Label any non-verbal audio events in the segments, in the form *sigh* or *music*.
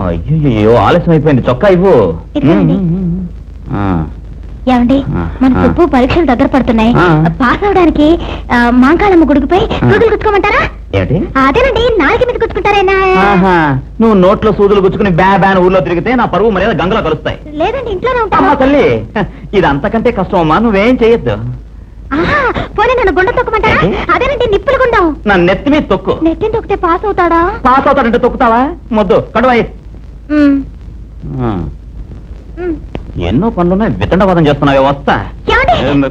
అయ్యో ఆలస్యం అయిపోయింది చొక్కా ఇవ్వు. ఇదిగోండి. ఆ, ఏమండి? మన. సుబ్బు పరీక్షలు దగ్గర పడుతున్నాయి. ఆ. పాస్ అవడానికి ఆ, మాంకాళమ్మ గుడికిపై సూదులు గుచ్చుకోమంటారా? ఏమిటి? అదేనండి నాలుగు మీద గుచ్చుకుంటారేనా? ఆహా, నువ్వు నోట్లో సూదులు గుచ్చుకుని బ్యా బ్యాన్ ఊర్లో తిరిగితే నా పరువు మర్యాద గంగలో కలుస్తాయి. లేదండి ఇంట్లోనే అమ్మా ఉంటాను తల్లి ఇది అంతకంటే కష్టం అమ్మా నువ్వేం చేయొద్దు. ఆహా, పోనీ నన్ను గుండ తొక్కమంటారా? ఏంటి? అదేనండి నిప్పులు గుండం. నా నెత్తి మీద తొక్కు. నెట్టిన తొక్కితే పాస్ అవుతాడా? పాస్ అవుతాడంటే తొక్కుతావా? మొద్దు కడువాయి ఎన్నో పనులున్నాయి. వితండవాదం చేస్తున్నావే వస్తా. ఏమండి?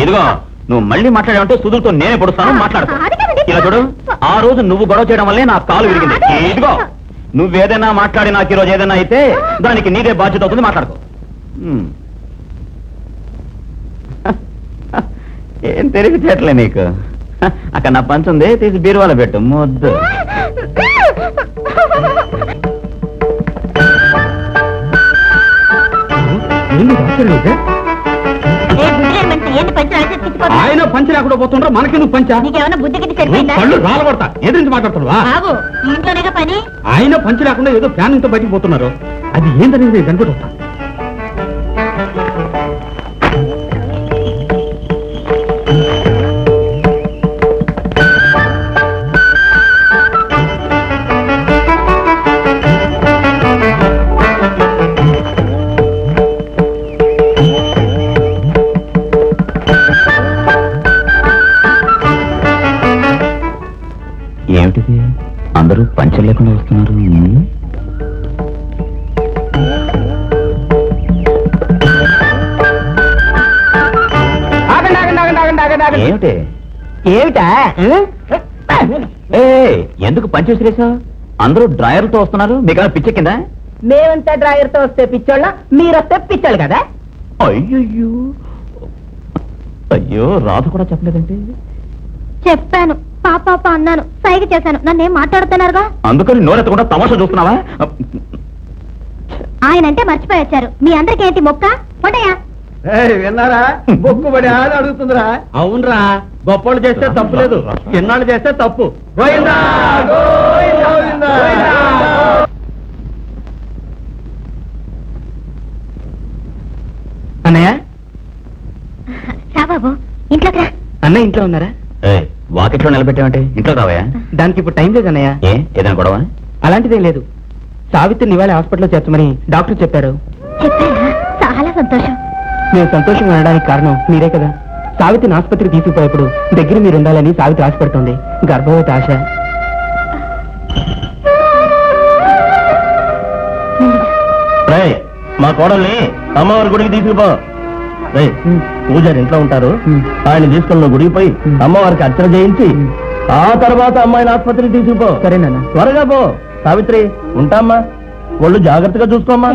ఇదిగో నువ్వు మళ్ళీ మాట్లాడావంటే సుదులతో నేనే పొడుస్తాను మాట్లాడుకో అది కాదండి. ఇలా చూడు ఆ. రోజు నువ్వు గొడవ చేయడం వల్లే నా కాలు విరిగింది. అదే. ఇదిగో నువ్వేదైనా మాట్లాడి నాకు ఈ రోజు ఏదైనా అయితే దానికి నీదే బాధ్యత అవుతుంది మాట్లాడుకో. ఉమ్. ఏం తెలివితేటలే నీకు? అక్కడ నా పంచ్ ఉంది తీసి బీరువాలో పెట్టు ముద్దు. ఆయన పంచి లేకుండా పోతుండ్రా పంచా? బుద్ధి గిద్ది సరిపోయిందా కళ్ళు రాలబడతా ఎదురించి మాట్లాడుతున్నావా? ఆయన పంచి లేకుండా ఏదో ప్లానింగ్తో బయటికి పోతున్నారు. అది ఏంటనేది కనుకుంటా అందరూ పంచర్ లేకుండా వస్తున్నారు. ఏమిటి? ఏమిటా? ఎందుకు పంచి విసిరేసావు అందరూ డ్రాయర్లతో వస్తున్నారు. మీకు పిచ్చెక్కిందా? మేమంతా డ్రైవర్తో వస్తే పిచ్చోళ్ళ మీరొస్తే పిచ్చోళ్ళు కదా? అయ్యయ్యో. అయ్యో రాధ కూడా చెప్పలేదండి. చెప్పాను. పాప పాప అన్నాను. సైగ చేశాను. నన్ను ఏం మాట్లాడుతున్నారుగా? అందుకని నోరెత్తకుండా తమాషా చూస్తున్నావా? ఆయన అంటే మర్చిపోయి వచ్చారు మీ అందరికి ఏంటి మొక్క ఉండయా విన్నారా? బొక్కుబడి ఆడ అడుగుతుందిరా. అవునరా గొప్పలు చేస్తే తప్పు లేదు. చిన్నాళ్ళు చేస్తే తప్పు. అన్నయ్య? బాబు. ఇంట్లోకి రా. అన్నయ్య ఇంట్లో ఉన్నారా? వాకిట్లో నిలబెట్టావంటే ఇంట్లో రావయా దానికి ఇప్పుడు టైం లేదు అన్నయ్య ఏ? ఏదైనా గొడవ? అలాంటిదేం లేదు. సావిత్రిని ఇవాళ హాస్పిటల్లో చేర్చమని డాక్టర్ చెప్పారు. చెప్పారా? చాలా సంతోషం. మేము సంతోషంగా ఉండడానికి కారణం మీరే కదా. సావిత్రిని ఆసుపత్రికి తీసుకుపోయేప్పుడు దగ్గర మీరు ఉండాలని సావిత్రి ఆశపడుతోంది. గర్భవతి ఆశ. రేయ్, మా కోడల్ని అమ్మవారి గుడికి తీసుకుపో. పూజారి ఇంట్లో ఉంటారు. ఆయన తీసుకుని నువ్వు గుడికి పోయి. అమ్మవారికి అర్చన చేయించి. ఆ తర్వాత అమ్మాయిని ఆసుపత్రికి తీసుకుపో. సరేనా త్వరగా పో. సావిత్రి ఉంటామ్మా. ఒళ్ళు జాగ్రత్తగా చూసుకోమ్మా.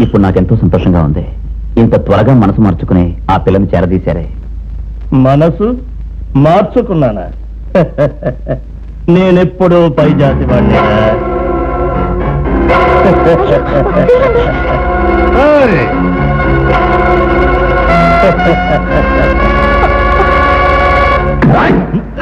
ఇప్పుడు నాకెంతో సంతోషంగా ఉంది. ఇంత త్వరగా మనసు మార్చుకుని ఆ పిల్లని చేరదీశారే. మనసు మార్చుకున్నానా? నేనెప్పుడు పై జాతి వాడినా. *laughs* *laughs* బండి *laughs*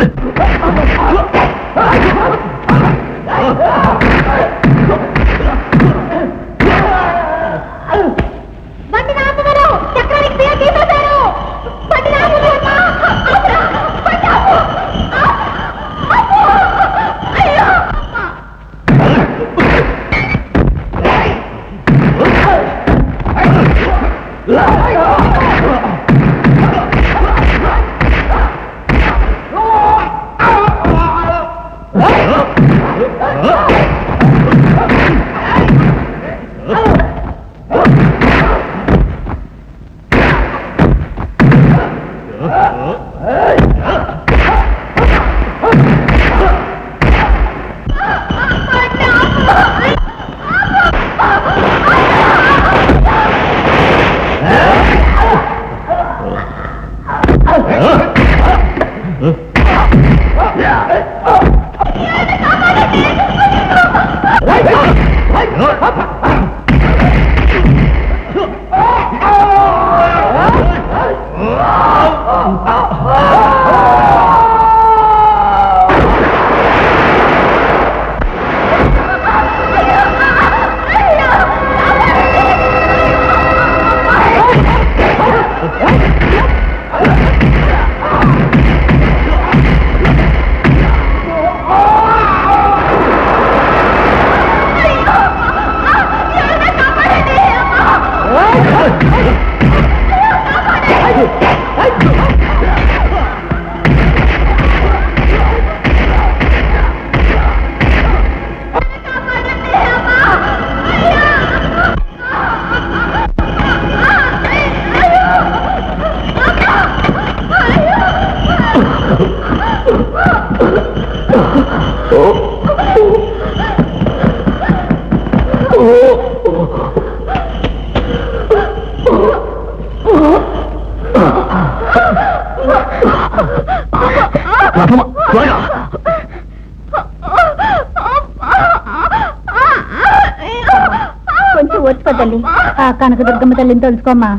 తల్లి. ఆ కనకదుర్గమ్మ తల్లిని తెలుసుకోమ్మా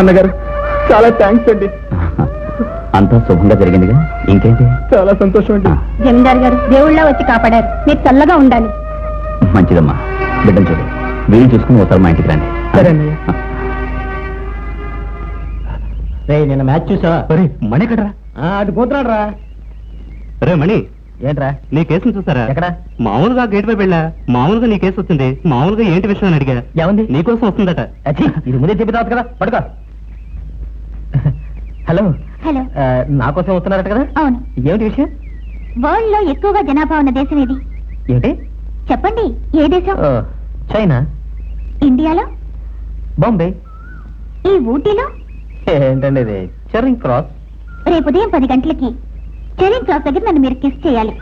అన్నగారు చాలా థ్యాంక్స్ అండి. అంతా శుభంగా జరిగిందిగా? ఇంకేంటి? చాలా సంతోషం అండి జమీందార్ గారు దేవుళ్ళ వచ్చి కాపాడారు. మీరు చల్లగా ఉండాలి. మంచిదమ్మా. బిడ్డను చూడు. వీలు చూసుకుని ఒకసారి మా ఇంటికి రండి. సరే అన్నయ్య. రే నిన్న మ్యాచ్ చూసావా? మణి ఎక్కడరా? అటు పోతున్నాడు రా రే మణి. ఏంట్రా? నీ కేసును చూసారా? ఎక్కడ? మామూలుగా గేట్ పై వెళ్ళా. మామూలుగా నీ కేసు వచ్చింది. మామూలుగా ఏంటి విషయం అని అడిగా. ఏముంది? నీకోసం వస్తుందట. అచ్చి, ఇది ముందే చెప్పి తర్వాత కదా. పడుకో. హలో. హలో. ఆ, నా కోసం వస్తున్నారట కదా? అవును. ఏమిటి విషయం? వరల్డ్లో ఎక్కువగా జనాభా ఉన్న దేశం ఏది? ఏమిటి? చెప్పండి ఏ దేశం? ఓ, చైనా. ఇండియాలో? బాంబే. ఈ ఊటీలో? ఏంటండి ఇది? చెరింగ్ క్రాస్ రేపు ఉదయం పది గంటలకి చెరింగ్ క్రాస్ దగ్గర నన్ను మీరు కిస్ చేయాలి.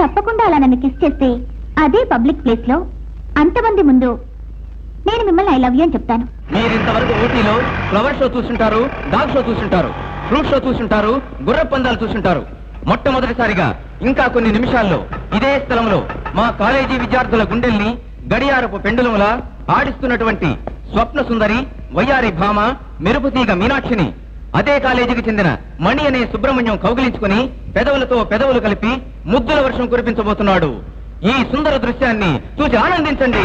తప్పకుండా అలా నన్ను కిస్ చేస్తే అదే పబ్లిక్ ప్లేస్లో అంతమంది ముందు నేను మిమ్మల్ని ఐ లవ్ యూ అని చెప్తాను. మీరు ఇంతవరకు ఊటీలో ఫ్లవర్ షో చూసుంటారు డాగ్ షో చూసుంటారు ఫ్రూట్ షో చూసుంటారు గుర్ర పందాలు చూసుంటారు మొట్టమొదటిసారిగా ఇంకా కొన్ని నిమిషాల్లో ఇదే స్థలంలో మా కాలేజీ విద్యార్థుల గుండెల్ని గడియారపు పెండులములా ఆడిస్తున్నటువంటి స్వప్న సుందరి వయ్యారి భామ మెరుపుతీగ మీనాక్షిని. అదే కాలేజీకి చెందిన మణి అనే సుబ్రహ్మణ్యం కౌగిలించుకుని పెదవులతో పెదవులు కలిపి ముద్దుల వర్షం కురిపించబోతున్నాడు. ఈ సుందర దృశ్యాన్ని చూసి ఆనందించండి.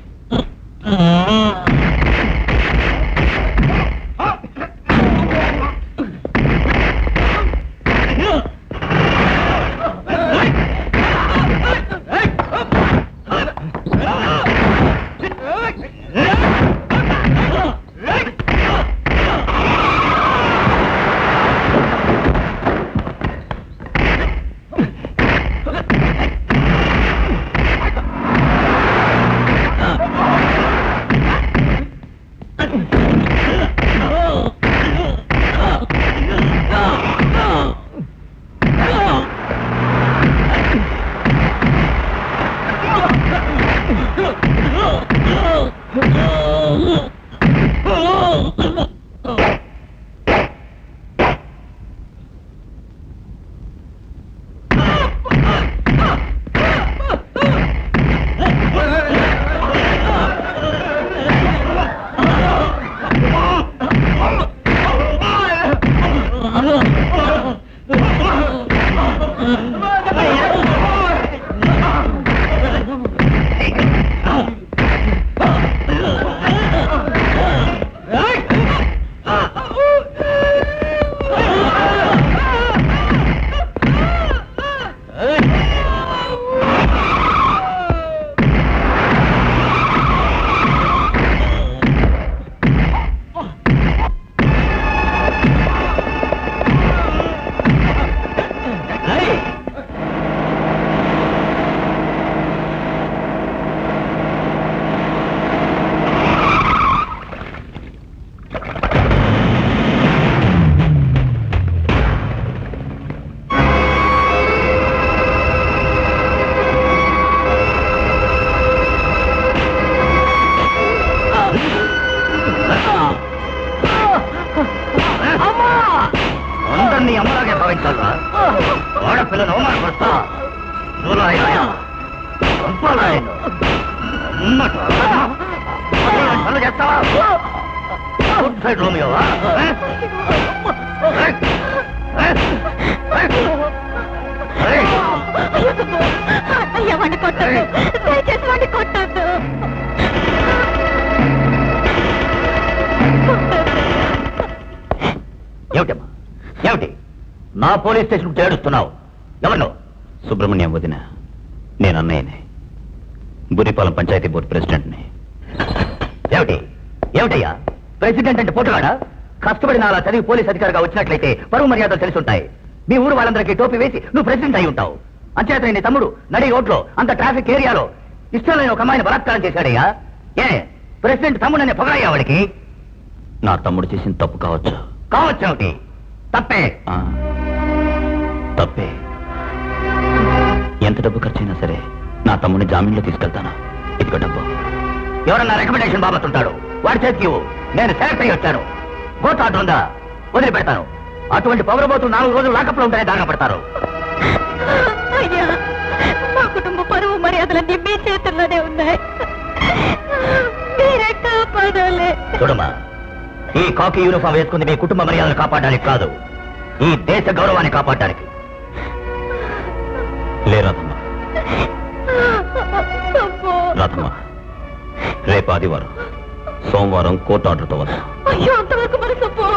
అయ్యా వాడిని కొట్టద్దు. దయచేసి వాడిని కొట్టద్దు. ఏమిటమ్మా? ఏమిటి? నా పోలీస్ స్టేషన్ చేడుస్తున్నావు ఎవరు సుబ్రహ్మణ్యం వదిన నేను అన్నయ్యని. బురిపాలెం పంచాయతీ బోర్డు ప్రెసిడెంట్ని. ఏమిటి? ఏమిటయ్యా? ప్రెసిడెంట్ అంటే పోటుగాడా? కష్టపడి అలా చదివి పోలీస్ అధికారిగా వచ్చినట్లయితే పరువు మర్యాదలు తెలిసి ఉంటాయి మీ ఊరు వాళ్ళందరికీ టోపీ వేసి నువ్వు ప్రెసిడెంట్ అయి ఉంటావు. అంచేత నీ తమ్ముడు నడి రోడ్లో అంత ట్రాఫిక్ ఏరియాలో ఇష్టం లేని ఒక అమ్మాయిని బలాత్కారం చేశాడయ్యా. ఏ ప్రెసిడెంట్ తమ్ముడు అనే పొగయ్యా వాడికి నా తమ్ముడు చేసిన తప్పు కావచ్చు. కావచ్చు ఏమిటి? తప్పే. తప్పే. ఎంత డబ్బు ఖర్చైనా సరే నా తమ్ముడిని జామీన్లో తీసుకెళ్తాను. ఇదిగో డబ్బు. ఎవరన్నా రికమెండేషన్ బాబతుంటాడు వాడి చేతికి. నేను సెలెక్ట్ అయ్యి వచ్చాను. కోర్టు ఆర్డర్ ఉందా? వదిలిపెడతాను. అటువంటి పౌరబోతులు నాలుగు రోజులు లాకప్లో ఉంటానే దాగా పడతారు. అయ్యా మా కుటుంబ పరువు మర్యాదలన్నీ మీ చేతుల్లోనే ఉన్నాయి. మీరే కాపాడాలి. చూడమ్మా ఈ కాకి యూనిఫామ్ వేసుకుంది మీ కుటుంబ మర్యాదలు కాపాడడానికి కాదు ఈ దేశ గౌరవాన్ని కాపాడడానికి. లే అబ్బో. రేపు ఆదివారం సోమవారం కోర్టు ఆర్డర్తో వస్తాం. అయ్యో అంతవరకు మరి సబ్బు.